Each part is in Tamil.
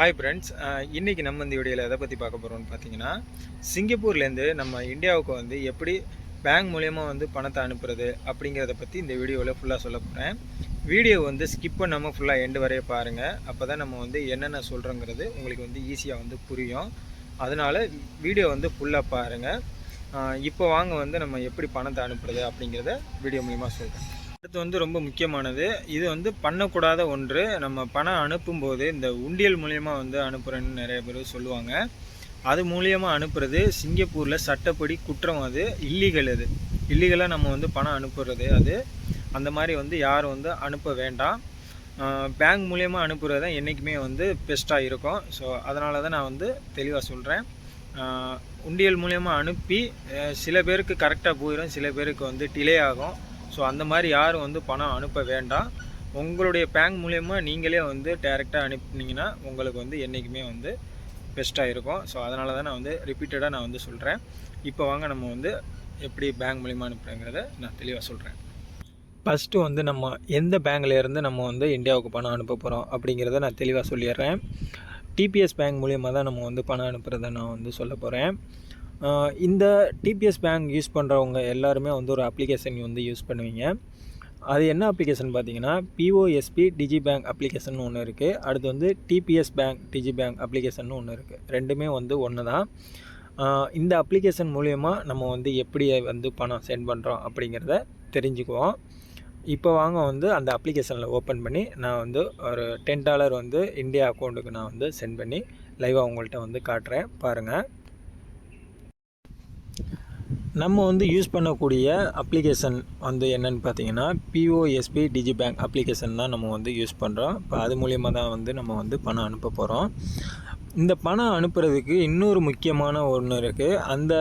ஹாய் ஃப்ரெண்ட்ஸ் இன்றைக்கி நம்ம இந்த வீடியோவில் எதை பற்றி பார்க்க போகிறோம்னு பார்த்தீங்கன்னா சிங்கப்பூர்லேருந்து நம்ம இந்தியாவுக்கு வந்து எப்படி பேங்க் மூலயமா வந்து பணத்தை அனுப்புறது அப்படிங்கிறத பற்றி இந்த வீடியோவில் ஃபுல்லாக சொல்ல போகிறேன் வீடியோ வந்து ஸ்கிப் பண்ணாமல் ஃபுல்லாக எண்டு வரைய பாருங்கள் அப்போ தான் நம்ம வந்து என்னென்ன சொல்கிறோங்கிறது உங்களுக்கு வந்து ஈஸியாக வந்து புரியும். அதனால் வீடியோ வந்து ஃபுல்லாக பாருங்கள் இப்போ வாங்க வந்து நம்ம எப்படி பணத்தை அனுப்புறது அப்படிங்கிறத வீடியோ மூலிமா சொல்கிறேன் அடுத்து வந்து ரொம்ப முக்கியமானது. இது வந்து பண்ணக்கூடாத ஒன்று. நம்ம பணம் அனுப்பும்போது இந்த உண்டியல் மூலியமாக வந்து அனுப்புகிறேன்னு நிறைய பேர் சொல்லுவாங்க. அது மூலியமாக அனுப்புறது சிங்கப்பூரில் சட்டப்படி குற்றம் அது இல்லீகல் அது. இல்லீகலாக நம்ம வந்து பணம் அனுப்புறது அது. அந்த மாதிரி வந்து யாரும் வந்து அனுப்ப வேண்டாம். பேங்க் மூலியமாக அனுப்புறது தான் என்றைக்குமே வந்து பெஸ்ட்டாக இருக்கும். ஸோ அதனால தான் நான் வந்து தெளிவாக சொல்கிறேன் உண்டியல் மூலியமாக அனுப்பி சில பேருக்கு கரெக்டாக போயிடும் சில பேருக்கு வந்து டிலே ஆகும். ஸோ அந்த மாதிரி யாரும் வந்து பணம் அனுப்ப வேண்டாம். உங்களுடைய பேங்க் மூலயமா நீங்களே வந்து டேரெக்டாக அனுப்புனீங்கன்னா உங்களுக்கு வந்து என்றைக்குமே வந்து பெஸ்ட்டாக இருக்கும். ஸோ அதனால தான் நான் வந்து ரிப்பீட்டடாக நான் வந்து சொல்கிறேன் இப்போ வாங்க நம்ம வந்து எப்படி பேங்க் மூலிமா அனுப்புகிறேங்கிறத நான் தெளிவாக சொல்கிறேன் ஃபஸ்ட்டு வந்து நம்ம எந்த பேங்க்லேருந்து நம்ம வந்து இந்தியாவுக்கு பணம் அனுப்ப போகிறோம் அப்படிங்கிறத நான் தெளிவாக சொல்லிடுறேன். டிபிஎஸ் பேங்க் மூலியமாக தான் நம்ம வந்து பணம் அனுப்புகிறத நான் வந்து சொல்ல போகிறேன் இந்த டிபிஎஸ் பேங்க் யூஸ் பண்ணுறவங்க எல்லாருமே வந்து ஒரு அப்ளிகேஷன் வந்து யூஸ் பண்ணுவீங்க. அது என்ன அப்ளிகேஷன் பார்த்தீங்கன்னா பிஓஎஸ்பி டிஜி பேங்க் அப்ளிகேஷன் ஒன்று இருக்குது அடுத்து வந்து DBS bank digi bank application ஒன்று இருக்குது ரெண்டுமே வந்து ஒன்று தான் இந்த அப்ளிகேஷன் மூலயமா நம்ம வந்து எப்படி வந்து பணம் சென்ட் பண்ணுறோம் அப்படிங்கிறத தெரிஞ்சுக்குவோம். இப்போ வாங்க வந்து அந்த அப்ளிகேஷனில் ஓப்பன் பண்ணி நான் வந்து ஒரு டென் டாலர் வந்து இந்தியா அக்கௌண்ட்டுக்கு நான் வந்து சென்ட் பண்ணி லைவாக உங்கள்கிட்ட வந்து காட்டுறேன். பாருங்கள் நம்ம வந்து யூஸ் பண்ணக்கூடிய அப்ளிகேஷன் வந்து என்னென்னு பார்த்தீங்கன்னா பிஓஎஸ்பி டிஜி பேங்க் அப்ளிகேஷன் தான் நம்ம வந்து யூஸ் பண்ணுறோம் இப்போ அது மூலியமாக தான் வந்து நம்ம வந்து பணம் அனுப்ப போகிறோம் இந்த பணம் அனுப்புறதுக்கு இன்னொரு முக்கியமான ஒன்று இருக்குது அந்த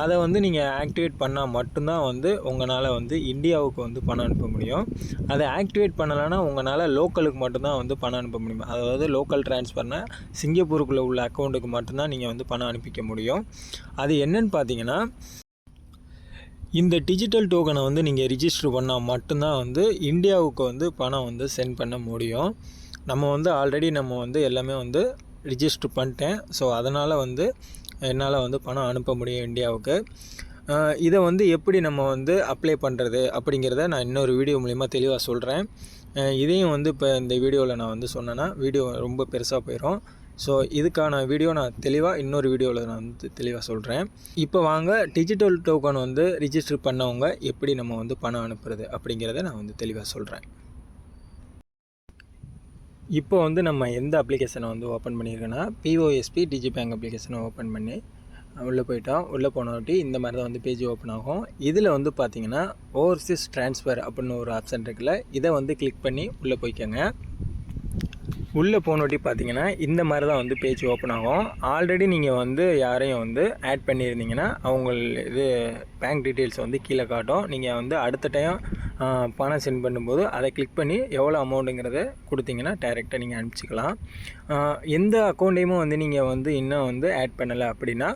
அதை வந்து நீங்கள் ஆக்டிவேட் பண்ணால் மட்டும்தான் வந்து உங்களால் வந்து இந்தியாவுக்கு வந்து பணம் அனுப்ப முடியும். அதை ஆக்டிவேட் பண்ணலைன்னா உங்களால் லோக்கலுக்கு மட்டும்தான் வந்து பணம் அனுப்ப முடியும். அதாவது லோக்கல் ட்ரான்ஸ்ஃபர்னா சிங்கப்பூருக்குள்ளே உள்ள அக்கௌண்ட்டுக்கு மட்டும்தான் நீங்கள் வந்து பணம் அனுப்பிக்க முடியும். அது என்னன்னு பார்த்தீங்கன்னா இந்த டிஜிட்டல் டோக்கனை வந்து நீங்கள் ரிஜிஸ்டர் பண்ணால் மட்டும்தான் வந்து இந்தியாவுக்கு வந்து பணம் வந்து சென்ட் பண்ண முடியும். நம்ம வந்து ஆல்ரெடி நம்ம வந்து எல்லாமே வந்து ரிஜிஸ்டர் பண்ணிட்டேன். ஸோ அதனால் வந்து என்னால் வந்து பணம் அனுப்ப முடியும் இந்தியாவுக்கு. இதை வந்து எப்படி நம்ம வந்து அப்ளை பண்ணுறது அப்படிங்கிறத நான் இன்னொரு வீடியோ மூலிமா தெளிவாக சொல்கிறேன் இதையும் வந்து இப்போ இந்த வீடியோவில் நான் வந்து சொன்னேன்னா வீடியோ ரொம்ப பெருசாக போயிடும் ஸோ இதுக்கான வீடியோ நான் தெளிவாக இன்னொரு வீடியோவில் நான் வந்து தெளிவாக சொல்கிறேன் இப்போ வாங்க டிஜிட்டல் டோக்கன் வந்து ரிஜிஸ்டர் பண்ணவங்க எப்படி நம்ம வந்து பணம் அனுப்புறது அப்படிங்கிறத நான் வந்து தெளிவாக சொல்கிறேன் இப்போ வந்து நம்ம எந்த அப்ளிகேஷனை வந்து ஓப்பன் பண்ணியிருக்கோன்னா பிஓஎஸ்பி டிஜி பேங்க் அப்ளிகேஷனை ஓப்பன் பண்ணி உள்ளே போயிட்டோம். உள்ளே போனவாட்டி இந்த மாதிரி தான் வந்து பேஜ் ஓப்பன் ஆகும். இதில் வந்து பார்த்தீங்கன்னா ஓவர்சீஸ் ட்ரான்ஸ்ஃபர் அப்படின்னு ஒரு ஆப்ஷன் இருக்குல்ல இதை வந்து கிளிக் பண்ணி உள்ளே போய்க்கோங்க. உள்ளே போனோட்டி பார்த்தீங்கன்னா இந்த மாதிரி தான் வந்து பேஜ் ஓப்பன் ஆகும். ஆல்ரெடி நீங்கள் வந்து யாரையும் வந்து ஆட் பண்ணியிருந்தீங்கன்னா அவங்க இது பேங்க் டீட்டெயில்ஸ் வந்து கீழே காட்டும். நீங்கள் வந்து அடுத்த டைம் பணம் சென்ட் பண்ணும்போது அதை கிளிக் பண்ணி எவ்வளோ அமௌண்ட்டுங்கிறத கொடுத்தீங்கன்னா டைரெக்டாக நீங்கள் அனுப்பிச்சிக்கலாம். எந்த அக்கௌண்ட்டையுமே வந்து நீங்கள் வந்து இன்னும் வந்து ஆட் பண்ணலை அப்படின்னா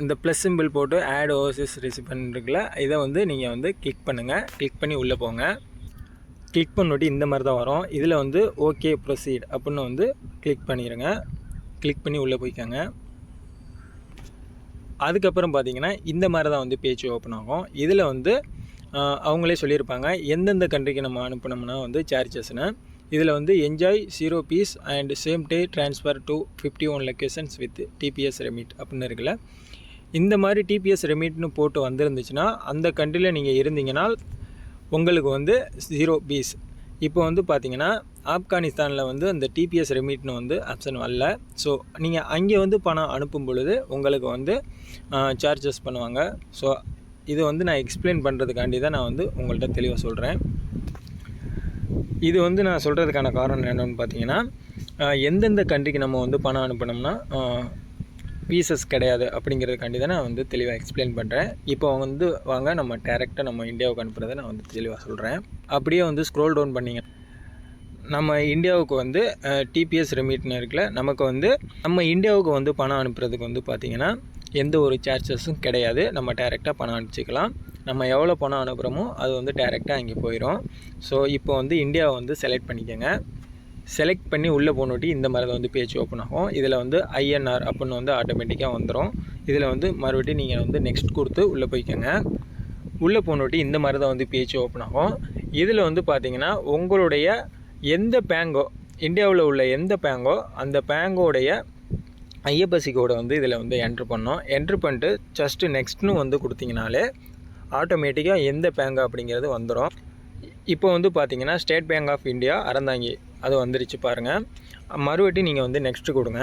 இந்த ப்ளஸ் சிம்பிள் போட்டு ஆட் ஓவர்சீஸ் ரிசிபன் இருக்குல்ல இதை வந்து நீங்கள் வந்து கிளிக் பண்ணுங்கள் கிளிக் பண்ணி உள்ளே போங்க. கிளிக் பண்ணிட்டு இந்த மாதிரி தான் வரும். இதில் வந்து ஓகே ப்ரொசீட் அப்படின்னு வந்து கிளிக் பண்ணிடுங்க கிளிக் பண்ணி உள்ளே போய்க்கோங்க. அதுக்கப்புறம் பார்த்தீங்கன்னா இந்த மாதிரி தான் வந்து பேஜ் ஓப்பன் ஆகும். இதில் வந்து அவங்களே சொல்லியிருப்பாங்க எந்தெந்த கண்ட்ரிக்கு நம்ம அனுப்பினோம்னா வந்து சார்ஜஸ்னு இதில் வந்து enjoy zero fees and same day transfer to fifty one locations with DBS remit அப்படின்னு இருக்குல்ல. இந்த மாதிரி டிபிஎஸ் ரெமிட்னு போட்டு வந்திருந்துச்சுன்னா அந்த கண்ட்ரியில் நீங்கள் இருந்தீங்கன்னா உங்களுக்கு வந்து ஜீரோ பீஸ் இப்போ வந்து பார்த்தீங்கன்னா ஆப்கானிஸ்தானில் வந்து அந்த டிபிஎஸ் ரெமிட்னு வந்து ஆப்ஷன் வரல. ஸோ நீங்கள் அங்கே வந்து பணம் அனுப்பும் பொழுது உங்களுக்கு வந்து சார்ஜஸ் பண்ணுவாங்க. ஸோ இது வந்து நான் எக்ஸ்பிளைன் பண்ணுறதுக்காண்டி தான் நான் வந்து உங்கள்கிட்ட தெளிவாக சொல்கிறேன் இது வந்து நான் சொல்கிறதுக்கான காரணம் என்னென்னு பார்த்தீங்கன்னா எந்தெந்த கண்ட்ரிக்கு நம்ம வந்து பணம் அனுப்பினோம்னா பீசஸ் கிடையாது அப்படிங்கிறதுக்காண்டி தான் நான் வந்து தெளிவாக எக்ஸ்பிளைன் பண்ணுறேன் இப்போ வந்து வாங்க நம்ம டேரெக்டாக நம்ம இந்தியாவுக்கு அனுப்புகிறத நான் வந்து தெளிவாக சொல்கிறேன் அப்படியே வந்து ஸ்க்ரோல் டவுன் பண்ணிங்க. நம்ம இந்தியாவுக்கு வந்து டிபிஎஸ் ரெமிட்னு இருக்குல்ல நமக்கு வந்து நம்ம இந்தியாவுக்கு வந்து பணம் அனுப்புறதுக்கு வந்து பார்த்திங்கன்னா எந்த ஒரு சார்ஜஸும் கிடையாது. நம்ம டேரெக்டாக பணம் அனுப்பிச்சிக்கலாம். நம்ம எவ்வளோ பணம் அனுப்புகிறோமோ அது வந்து டேரெக்டாக அங்கே போயிடும் ஸோ இப்போ வந்து இந்தியாவை வந்து செலக்ட் பண்ணிக்கோங்க. செலக்ட் பண்ணி உள்ளே போனோட்டி இந்த மாதிரி தான் வந்து பேஜ் ஓப்பன் ஆகும். இதில் வந்து ஐஎன்ஆர் அப்படின்னு வந்து ஆட்டோமேட்டிக்காக வந்துடும் இதில் வந்து மறுபடியும் நீங்கள் வந்து நெக்ஸ்ட் கொடுத்து உள்ளே போய்க்கோங்க. உள்ளே போனோட்டி இந்த மாதிரி தான் வந்து பேஜ் ஓப்பன் ஆகும். இதில் வந்து பார்த்தீங்கன்னா உங்களுடைய எந்த பேங்கோ இந்தியாவில் உள்ள எந்த பேங்கோ அந்த பேங்கோடைய ஐஎஃப்எஸ்சி கோடை வந்து இதில் வந்து என்ட்ரு பண்ணோம். என்ட்ரு பண்ணிட்டு ஜஸ்ட்டு நெக்ஸ்ட்னு வந்து கொடுத்தீங்கனாலே ஆட்டோமேட்டிக்காக எந்த பேங்க் அப்படிங்கிறது வந்துடும் இப்போ வந்து பார்த்திங்கன்னா State Bank of India Aranthangi அது வந்துருச்சு பாருங்கள் மறுபடி நீங்கள் வந்து நெக்ஸ்ட்டு கொடுங்க.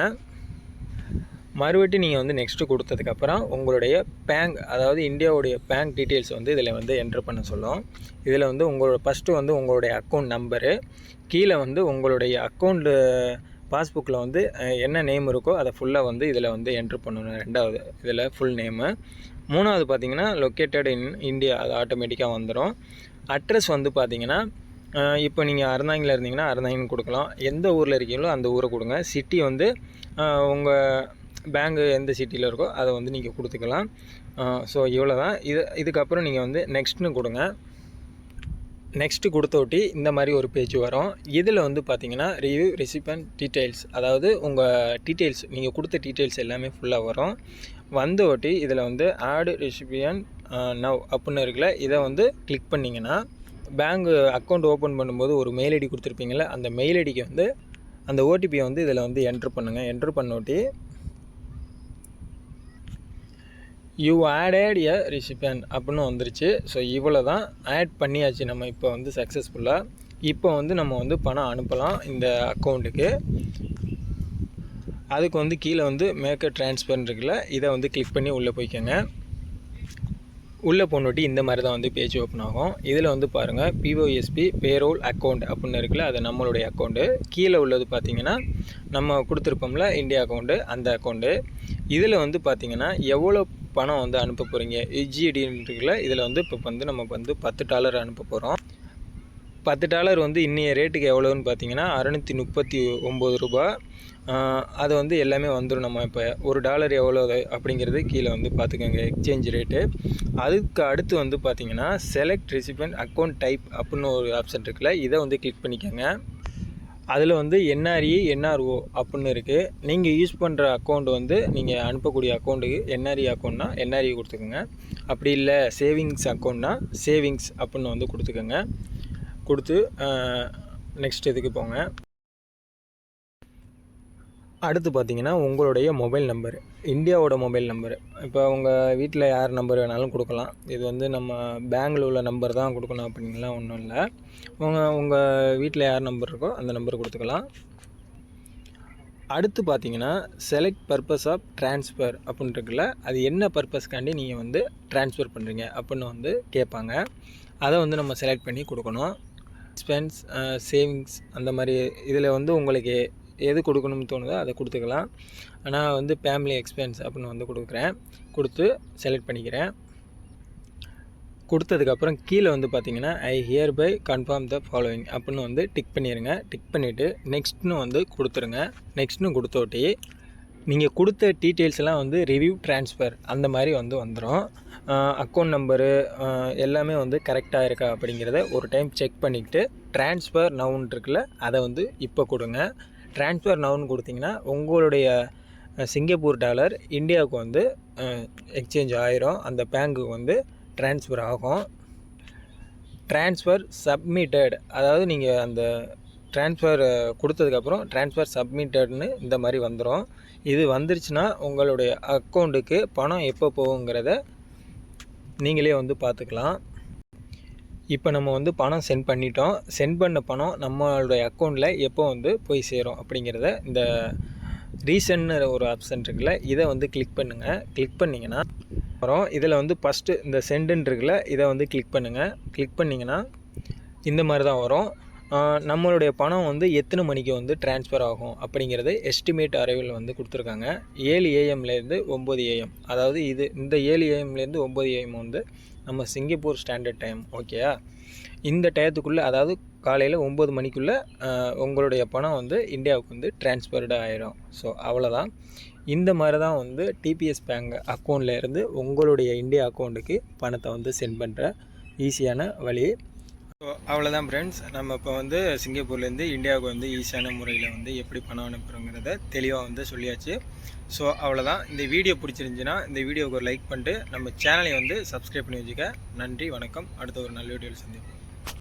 மறுபடி நீங்கள் வந்து நெக்ஸ்ட்டு கொடுத்ததுக்கப்புறம் உங்களுடைய பேங்க் அதாவது இந்தியாவுடைய பேங்க் டீட்டெயில்ஸ் வந்து இதில் வந்து என்ட்ரு பண்ண சொல்லும். இதில் வந்து உங்களோட ஃபஸ்ட்டு வந்து உங்களுடைய அக்கௌண்ட் நம்பரு கீழே வந்து உங்களுடைய அக்கௌண்ட்டு பாஸ்புக்கில் வந்து என்ன நேம் இருக்கோ அதை ஃபுல்லாக வந்து இதில் வந்து என்ட்ரு பண்ணணும். ரெண்டாவது இதில் ஃபுல் நேமு மூணாவது பார்த்தீங்கன்னா லொக்கேட்டட் இன் இந்தியா அது ஆட்டோமேட்டிக்காக வந்துடும் அட்ரஸ் வந்து பார்த்திங்கன்னா இப்போ நீங்கள் அறந்தாங்கில் இருந்தீங்கன்னா அறந்தாங்கின்னு கொடுக்கலாம். எந்த ஊரில் இருக்கீங்களோ அந்த ஊரை கொடுங்க. சிட்டி வந்து உங்கள் பேங்கு எந்த சிட்டியில் இருக்கோ அதை வந்து நீங்கள் கொடுத்துக்கலாம். ஸோ இவ்வளோ தான் இது இதுக்கப்புறம் நீங்கள் வந்து நெக்ஸ்ட்னு கொடுங்க. நெக்ஸ்ட்டு கொடுத்தோட்டி இந்த மாதிரி ஒரு பேஜ் வரும். இதில் வந்து பார்த்தீங்கன்னா ரிவ்யூ ரெசிபண்ட் டீட்டெயில்ஸ் அதாவது உங்கள் டீட்டெயில்ஸ் நீங்கள் கொடுத்த டீட்டெயில்ஸ் எல்லாமே ஃபுல்லாக வரும். வந்த ஒட்டி இதில் வந்து ஆடு ரெசிபியன் நவ் அப்படின்னு இருக்குல்ல இதை வந்து கிளிக் பண்ணிங்கன்னா பேங்க் அக்கௌண்ட் ஓப்பன் பண்ணும்போது ஒரு மெயில் ஐடி கொடுத்துருப்பீங்களே அந்த மெயில் ஐடிக்கு வந்து அந்த ஓடிபியை வந்து இதில் வந்து என்ட்ரு பண்ணுங்கள் என்ட்ரு பண்ணோட்டி யூ ஆடட் எ ரிசிபியன் அப்படின்னு வந்துருச்சு. ஸோ இவ்வளோ தான் ஆட் பண்ணியாச்சு நம்ம இப்போ வந்து சக்ஸஸ்ஃபுல்லாக இப்போ வந்து நம்ம வந்து பணம் அனுப்பலாம் இந்த அக்கௌண்ட்டுக்கு அதுக்கு வந்து கீழே வந்து மேக்க ட்ரான்ஸ்ஃபர் இருக்குல்ல இதை வந்து கிளிக் பண்ணி உள்ளே போய்க்கோங்க. உள்ளே போனோட்டி இந்த மாதிரி தான் வந்து பேஜ் ஓப்பன் ஆகும். இதில் வந்து பாருங்கள் பிஓஎஸ்பி பேரோல் அக்கௌண்ட் அப்படின்னு இருக்குல்ல அது நம்மளுடைய அக்கௌண்ட்டு கீழே உள்ளது பார்த்தீங்கன்னா நம்ம கொடுத்துருப்போம்ல இந்தியா அக்கௌண்ட்டு அந்த அக்கௌண்ட்டு இதில் வந்து பார்த்தீங்கன்னா எவ்வளோ பணம் வந்து அனுப்ப போகிறீங்க இருக்குல்ல இதில் வந்து இப்போ வந்து நம்ம வந்து பத்து டாலர் அனுப்ப போகிறோம் பத்து டாலர் வந்து இன்றைய ரேட்டுக்கு எவ்வளோன்னு பார்த்தீங்கன்னா அறநூற்றி முப்பத்தி ஒம்பது ரூபா. அது வந்து எல்லாமே வந்துடும் நம்ம இப்போ ஒரு டாலர் எவ்வளோ அப்படிங்கிறது கீழே வந்து பார்த்துக்கோங்க எக்ஸ்சேஞ்ச் ரேட்டு அதுக்கு அடுத்து வந்து பார்த்திங்கன்னா செலக்ட் ரெசிபென்ட் அக்கௌண்ட் டைப் அப்படின்னு ஒரு ஆப்ஷன் இருக்குல்ல இதை வந்து கிளிக் பண்ணிக்கோங்க. அதில் வந்து என்ஆர்இ என்ஆர்ஓ அப்படின்னு இருக்குது நீங்கள் யூஸ் பண்ணுற அக்கௌண்ட் வந்து நீங்கள் அனுப்பக்கூடிய அக்கௌண்ட்டுக்கு என்ஆர்இ அக்கௌண்ட்னா என்ஆர்இ கொடுத்துக்கோங்க. அப்படி இல்லை சேவிங்ஸ் அக்கௌண்ட்னா சேவிங்ஸ் அப்படின்னு வந்து கொடுத்துக்கோங்க. கொடுத்து நெக்ஸ்ட் இதுக்கு போங்க. அடுத்து பார்த்தீங்கன்னா உங்களுடைய மொபைல் நம்பர் இந்தியாவோட மொபைல் நம்பர் இப்போ உங்கள் வீட்டில் யார் நம்பர் வேணாலும் கொடுக்கலாம். இது வந்து நம்ம பேங்கில் உள்ள நம்பர் தான் கொடுக்கணும் அப்படின்லாம் ஒன்றும் இல்லை. உங்கள் உங்கள் வீட்டில் யார் நம்பர் இருக்கோ அந்த நம்பர் கொடுத்துக்கலாம். அடுத்து பார்த்தீங்கன்னா செலக்ட் பர்பஸ் ஆஃப் ட்ரான்ஸ்ஃபர் அப்படின்னு இருக்குல்ல அது என்ன பர்பஸ்க்காண்டி நீங்கள் வந்து ட்ரான்ஸ்ஃபர் பண்ணுறீங்க அப்படின்னு வந்து கேட்பாங்க அதை வந்து நம்ம செலக்ட் பண்ணி கொடுக்கணும். எக்ஸ்பென்ஸ் சேவிங்ஸ் uh, அந்த மாதிரி இதில் வந்து உங்களுக்கு எது கொடுக்கணும்னு தோணுதோ அதை கொடுத்துக்கலாம். ஆனால் வந்து ஃபேமிலி எக்ஸ்பென்ஸ் அப்படின்னு வந்து கொடுக்குறேன். கொடுத்து செலக்ட் பண்ணிக்கிறேன். கொடுத்ததுக்கப்புறம் கீழே வந்து பார்த்தீங்கன்னா I hereby confirm the following அப்படின்னு வந்து டிக் பண்ணிடுங்க டிக் பண்ணிவிட்டு நெக்ஸ்ட்னு வந்து கொடுத்துருங்க. நெக்ஸ்ட்னு கொடுத்தோட்டி நீங்கள் கொடுத்த டீட்டெயில்ஸ் எல்லாம் வந்து ரிவ்யூ ட்ரான்ஸ்ஃபர் அந்த மாதிரி வந்து வந்துடும் அக்கௌண்ட் நம்பரு எல்லாமே வந்து கரெக்டாக இருக்கா அப்படிங்கிறத ஒரு டைம் செக் பண்ணிக்கிட்டு ட்ரான்ஸ்ஃபர் நவுன் இருக்குல்ல அதை வந்து இப்போ கொடுங்க. ட்ரான்ஸ்ஃபர் நவுன் கொடுத்தீங்கன்னா உங்களுடைய சிங்கப்பூர் டாலர் இந்தியாவுக்கு வந்து எக்ஸ்சேஞ்ச் ஆயிரும். அந்த பேங்க்குக்கு வந்து ட்ரான்ஸ்ஃபர் ஆகும். ட்ரான்ஸ்ஃபர் சப்மிட்டட் அதாவது நீங்கள் அந்த ட்ரான்ஸ்ஃபர் கொடுத்ததுக்கப்புறம் ட்ரான்ஸ்ஃபர் சப்மிட்டட்னு இந்த மாதிரி வந்துடும் இது வந்துருச்சுன்னா உங்களுடைய அக்கௌண்ட்டுக்கு பணம் எப்போ போகுங்கிறத நீங்களே வந்து பார்த்துக்கலாம். இப்போ நம்ம வந்து பணம் சென்ட் பண்ணிட்டோம். சென்ட் பண்ண பணம் நம்மளுடைய அக்கௌண்ட்டில் எப்போ வந்து போய் சேரும் அப்படிங்கிறத இந்த ரீசன்னு ஒரு ஆப்ஷன் இருக்குல்ல இதை வந்து கிளிக் பண்ணுங்கள் கிளிக் பண்ணிங்கன்னா அப்புறம் இதில் வந்து ஃபஸ்ட்டு இந்த சென்டுன்னு இருக்குல்ல இதை வந்து கிளிக் பண்ணுங்கள் கிளிக் பண்ணிங்கன்னா இந்த மாதிரி தான் வரும். நம்மளுடைய பணம் வந்து எத்தனை மணிக்கு வந்து ட்ரான்ஸ்ஃபர் ஆகும் அப்படிங்கிறது எஸ்டிமேட் அரைவில் வந்து கொடுத்துருக்காங்க. ஏழு ஏஎம்லேருந்து ஒம்பது ஏஎம் அதாவது இது இந்த ஏழு ஏஎம்லேருந்து ஒம்பது ஏஎம் வந்து நம்ம சிங்கப்பூர் ஸ்டாண்டர்ட் டைம் ஓகேயா இந்த டயத்துக்குள்ளே அதாவது காலையில் ஒம்பது மணிக்குள்ளே உங்களுடைய பணம் வந்து இந்தியாவுக்கு வந்து டிரான்ஸ்ஃபர்டு ஆகிடும் ஸோ அவ்வளோதான் இந்த மாதிரி தான் வந்து டிபிஎஸ் பேங்க் அக்கௌண்ட்லேருந்து உங்களுடைய இந்தியா அக்கௌண்ட்டுக்கு பணத்தை வந்து சென்ட் பண்ணுற ஈஸியான வழி. ஸோ அவ்வளோதான் ஃப்ரெண்ட்ஸ் நம்ம இப்போ வந்து சிங்கப்பூர்லேருந்து இந்தியாவுக்கு வந்து ஈஸியான முறையில் வந்து எப்படி பணம் அனுப்புகிறோங்கிறத தெளிவாக வந்து சொல்லியாச்சு. ஸோ அவ்வளோதான் இந்த வீடியோ பிடிச்சிருந்துச்சின்னா இந்த வீடியோவுக்கு ஒரு லைக் பண்ணிட்டு நம்ம சேனலை வந்து சப்ஸ்கிரைப் பண்ணி வச்சுக்க. நன்றி வணக்கம். அடுத்த ஒரு நல்ல வீடியோவில் சந்திப்போம்.